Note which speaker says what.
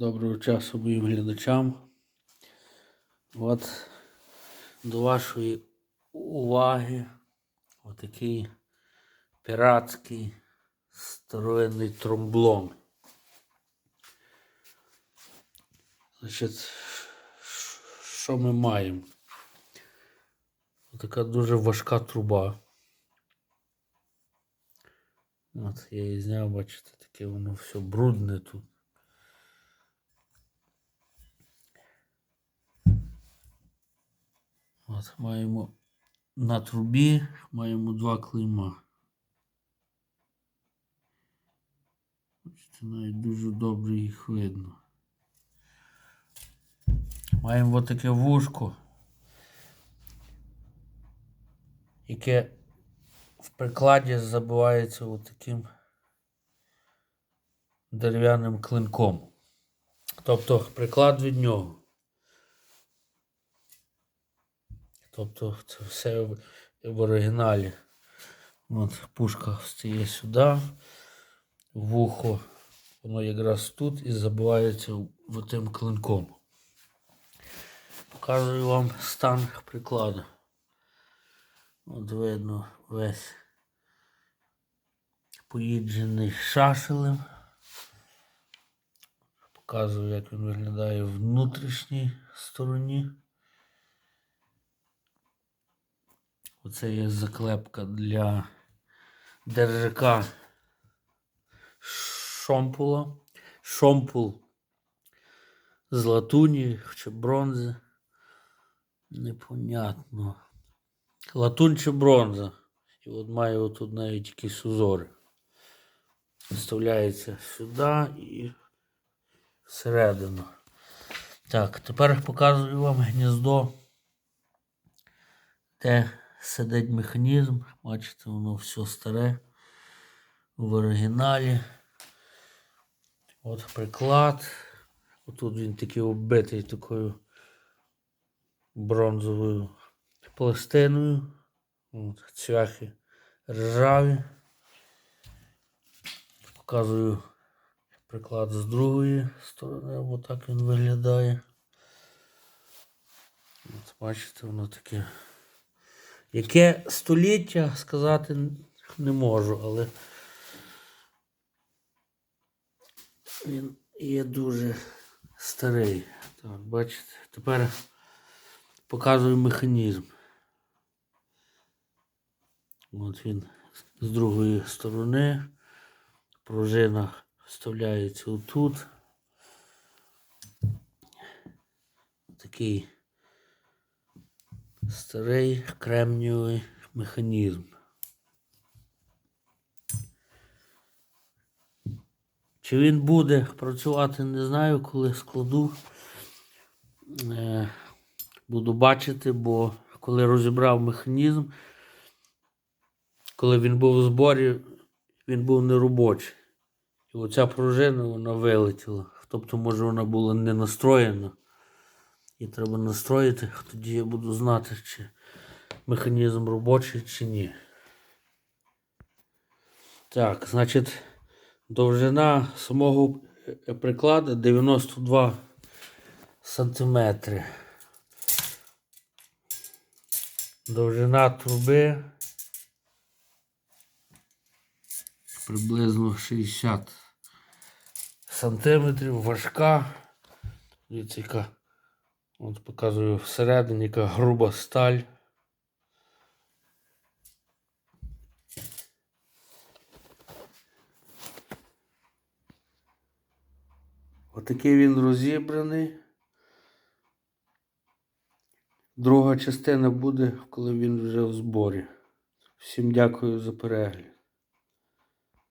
Speaker 1: Доброго часу моїм глядачам. От до вашої уваги отакий піратський старовинний тромблон. Значить, що ми маємо? Така дуже важка труба. От я її зняв, бачите, таке воно все брудне тут. От маємо на трубі маємо два клейма. Бачите, навіть дуже добре їх видно. Маємо от таке вушко, яке в прикладі забивається от таким дерев'яним клинком. Тобто приклад від нього. Тобто це все в, оригіналі. От пушка стає сюди, вухо, воно якраз тут і забивається тим клинком. Показую вам стан прикладу. От видно весь поїджений шашелем. Показую, як він виглядає в внутрішній стороні. Оце є заклепка для держака шомпула. Шомпул з латуні чи бронзи. Непонятно. Латунь чи бронза. І от має отут навіть якісь узори. Вставляється сюди і всередину. Так, тепер показую вам гніздо, де сидить механізм. Бачите, воно все старе в оригіналі. От приклад. Отут він такий оббитий такою бронзовою пластиною. От, цвяхи ржаві. Показую приклад з другої сторони, отак він виглядає. От, бачите, воно таке. Яке століття сказати не можу, але він є дуже старий. Так, бачите, тепер показую механізм. От він з другої сторони. Пружина вставляється отут. Такий старий кремнієвий механізм. Чи він буде працювати, не знаю, коли складу. Е, Буду бачити, бо коли розібрав механізм, коли він був в зборі, він був неробочий. І оця пружина вона вилетіла. Тобто, може, вона була не настроєна. І треба настроїти, тоді я буду знати, чи механізм робочий, чи ні. Так, значить, довжина самого е, прикладу 92 сантиметри. Довжина труби приблизно 60 сантиметрів, важка. Дивіться, яка, от показую всередині, яка груба сталь. Отакий він розібраний. Друга частина буде, коли він вже в зборі. Всім дякую за перегляд.